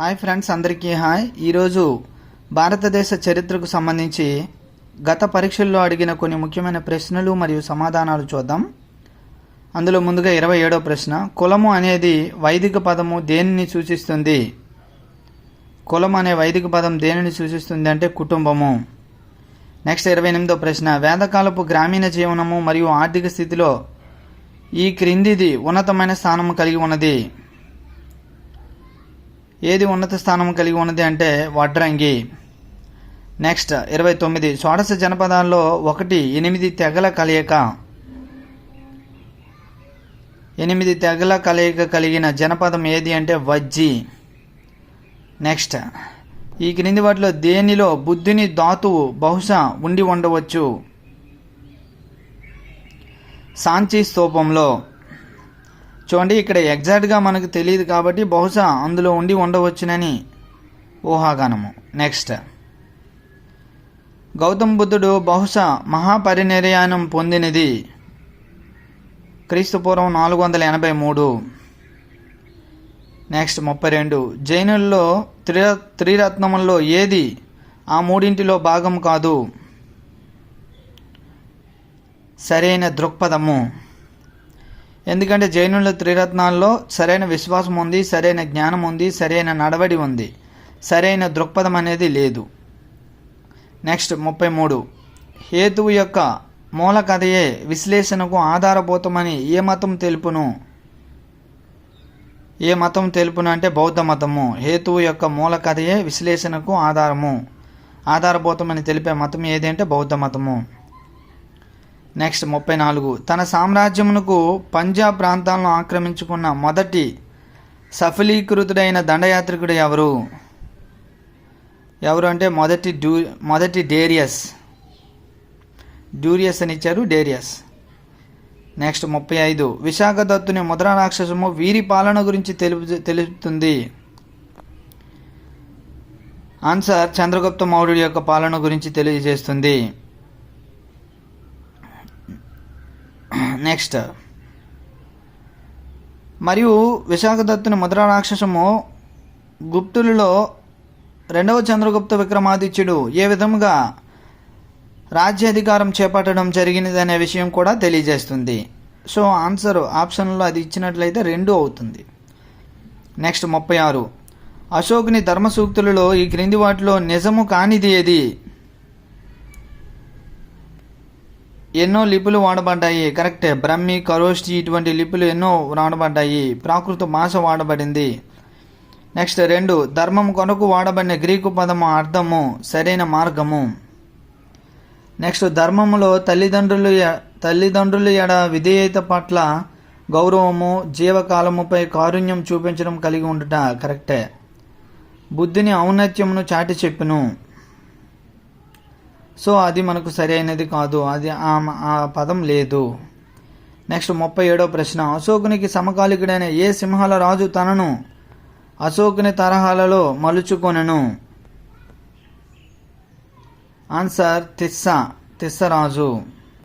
Hi friends అందరికీ hi. ఈరోజు భారతదేశ చరిత్రకు సంబంధించి గత పరీక్షల్లో అడిగిన కొన్ని ముఖ్యమైన ప్రశ్నలు మరియు సమాధానాలు చూద్దాం. అందులో ముందుగా ఇరవై ఏడో ప్రశ్న కులము అనేది వైదిక పదము దేనిని సూచిస్తుంది? కులం అనే వైదిక పదం దేనిని సూచిస్తుంది అంటే కుటుంబము. నెక్స్ట్ ఇరవై ఎనిమిదో ప్రశ్న వేదకాలపు గ్రామీణ జీవనము మరియు ఆర్థిక స్థితిలో ఈ క్రిందిది ఉన్నతమైన స్థానము కలిగి ఉన్నది. ఏది ఉన్నత స్థానం కలిగి ఉన్నది అంటే వడ్రంగి. నెక్స్ట్ ఇరవై తొమ్మిది. షోడశ జనపదాల్లో ఒకటి ఎనిమిది తెగల కలయిక. ఎనిమిది తెగల కలయిక కలిగిన జనపదం ఏది అంటే వజ్జి. నెక్స్ట్ ఈ క్రింది వాటిలో దేనిలో బుద్ధుని ధాతువు బహుశా ఉండి ఉండవచ్చు? సాంచి స్తూపంలో. చూడండి ఇక్కడ ఎగ్జాక్ట్గా మనకు తెలియదు కాబట్టి బహుశా అందులో ఉండి ఉండవచ్చునని ఊహాగానము. నెక్స్ట్ గౌతమ బుద్ధుడు బహుశా మహాపరినిర్యాణం పొందినది క్రీస్తుపూర్వం నాలుగు వందల ఎనభై మూడు. నెక్స్ట్ ముప్పై రెండు. జైనుల్లో త్రి త్రిరత్నముల్లో ఏది ఆ మూడింటిలో భాగం కాదు? సరైన దృక్పథము. ఎందుకంటే జైనుల త్రిరత్నాల్లో సరైన విశ్వాసం ఉంది సరైన జ్ఞానం ఉంది సరైన నడవడి ఉంది. సరైన దృక్పథం అనేది లేదు. నెక్స్ట్ ముప్పై మూడు. హేతువు యొక్క మూల కథయే విశ్లేషణకు ఆధారభూతమని ఏ మతం తెలుపును? ఏ మతం తెలుపును అంటే బౌద్ధ మతము. హేతువు యొక్క మూల కథయే విశ్లేషణకు ఆధారము. ఆధారభూతమని తెలిపే మతం ఏది అంటే బౌద్ధ మతము. నెక్స్ట్ ముప్పై నాలుగు. తన సామ్రాజ్యమునకు పంజాబ్ ప్రాంతాలను ఆక్రమించుకున్న మొదటి సఫలీకృతుడైన దండయాత్రికుడు ఎవరు? ఎవరు అంటే మొదటి డ్యూ మొదటి డేరియస్. డ్యూరియస్ అని ఇచ్చారు డేరియస్. నెక్స్ట్ ముప్పై ఐదు. విశాఖదత్తుని ముద్రా రాక్షసము వీరి పాలన గురించి తెలుపు తెలుపుతుంది. ఆన్సర్ చంద్రగుప్త మౌర్యుడి యొక్క పాలన గురించి తెలియజేస్తుంది. నెక్స్ట్ మరియు విశాఖదత్తుని ముద్ర రాక్షసము గుప్తులలో రెండవ చంద్రగుప్త విక్రమాదిత్యుడు ఏ విధముగా రాజ్యాధికారం చేపట్టడం జరిగినదనే విషయం కూడా తెలియజేస్తుంది. సో ఆన్సర్ ఆప్షన్లో అది ఇచ్చినట్లయితే రెండు అవుతుంది. నెక్స్ట్ ముప్పై ఆరు. అశోకుని ధర్మ సూక్తులలో ఈ క్రింది వాటిలో నిజము కానిది ఏది? ఎన్నో లిపులు వాడబడ్డాయి. కరెక్టే. బ్రహ్మి కరోష్టి ఇటువంటి లిపులు ఎన్నో వాడబడ్డాయి. ప్రాకృత మాస వాడబడింది. నెక్స్ట్ రెండు. ధర్మం కొరకు వాడబడిన గ్రీకు పదము అర్థము సరైన మార్గము. నెక్స్ట్ ధర్మములో తల్లిదండ్రులు తల్లిదండ్రులు ఎడ విధేయత పట్ల గౌరవము జీవకాలముపై కారుణ్యం చూపించడం కలిగి ఉండుట కరెక్టే. బుద్ధిని ఔన్నత్యమును చాటి చెప్పును. సో అది మనకు సరైనది కాదు. అది ఆ పదం లేదు. నెక్స్ట్ ముప్పై ఏడో ప్రశ్న. అశోకునికి సమకాలికుడైన ఏ సింహాల రాజు తనను అశోకుని తరహాలలో మలుచుకొనెను? ఆన్సర్ తిస్స తిస్సరాజు